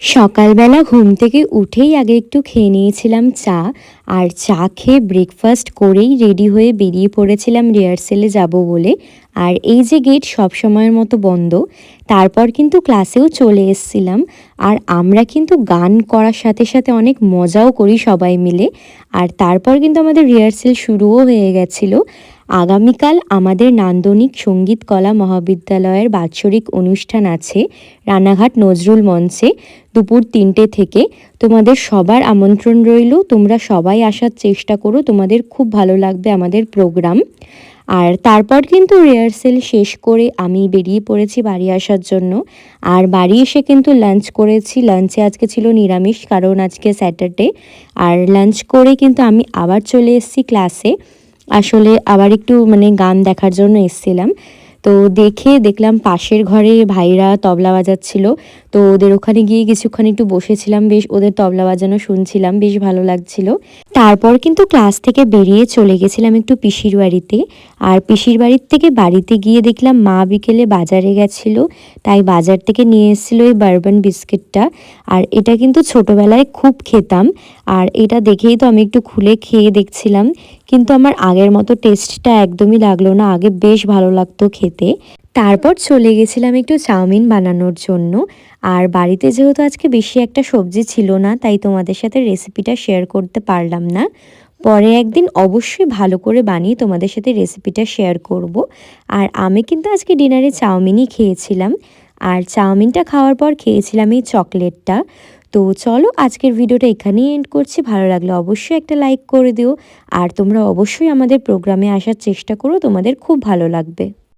সকালবেলা ঘুম থেকে উঠেই আগে একটু খেয়ে নিয়েছিলাম চা, আর চা খেয়ে ব্রেকফাস্ট করেই রেডি হয়ে বেরিয়ে পড়েছিলাম রিহার্সেলে যাব বলে। আর এই যে গেট সব সময়ের মতো বন্ধ, তারপর কিন্তু ক্লাসেও চলে এসছিলাম। আর আমরা কিন্তু গান করার সাথে সাথে অনেক মজাও করি সবাই মিলে। আর তারপর কিন্তু আমাদের রিহার্সেল শুরুও হয়ে গেছিল। আগামীকাল আমাদের নান্দনিক সংগীত কলা মহাবিদ্যালয়ের বাৎসরিক অনুষ্ঠান আছে রানাঘাট নজরুল মঞ্চে দুপুর তিনটে থেকে। তোমাদের সবার আমন্ত্রণ রইল। তোমরা সবাই আসার চেষ্টা করো। তোমাদের খুব ভালো লাগবে আমাদের প্রোগ্রাম আর তারপর কিন্তু রিহার্সেল শেষ করে আমি বেরিয়ে পড়েছি বাড়ি আসার জন্য। আর বাড়ি এসে কিন্তু লাঞ্চ করেছি। লাঞ্চে আজকে ছিল নিরামিষ, কারণ আজকে স্যাটারডে আর লাঞ্চ করে কিন্তু আমি আবার চলে এসেছি ক্লাসে আসলে আবার একটু মানে গান দেখার জন্য এসছিলাম। তো দেখে দেখলাম পাশের ঘরে ভাইরা তবলা বাজাচ্ছিল। তো ওদের ওখানে গিয়ে কিছুক্ষণ একটু বসেছিলাম, বেশ ওদের তবলা বাজানো শুনছিলাম, বেশ ভালো লাগছিল। তারপর কিন্তু ক্লাস থেকে বেরিয়ে চলে গেছিলাম একটু পিসির বাড়িতে। আর পিসির বাড়ির থেকে বাড়িতে গিয়ে দেখলাম মা বিকেলে বাজারে গেছিল, তাই বাজার থেকে নিয়ে এসেছিল এই বারবান বিস্কিটটা। আর এটা কিন্তু ছোটোবেলায় খুব খেতাম, আর এটা দেখেই তো আমি একটু খুলে খেয়ে দেখছিলাম। কিন্তু আমার আগের মতো টেস্টটা একদমই লাগল না, আগে বেশ ভালো লাগতো খেতে। তারপর চলে গেছিলাম একটু চাউমিন বানানোর জন্য। আর বাড়িতে যেহেতু আজকে বেশি একটা সবজি ছিল না, তাই তোমাদের সাথে রেসিপিটা শেয়ার করতে পারলাম না। পরে একদিন অবশ্যই ভালো করে বানিয়ে তোমাদের সাথে রেসিপিটা শেয়ার করব। আর আমি কিন্তু আজকে ডিনারে চাউমিনই খেয়েছিলাম। আর চাউমিনটা খাওয়ার পর খেয়েছিলাম এই চকলেটটা। তো চলো আজকের ভিডিওটা এখানেই এন্ড করছি। ভালো লাগলে অবশ্যই একটা লাইক করে দিও। আর তোমরা অবশ্যই আমাদের প্রোগ্রামে আসার চেষ্টা করো, তোমাদের খুব ভালো লাগবে।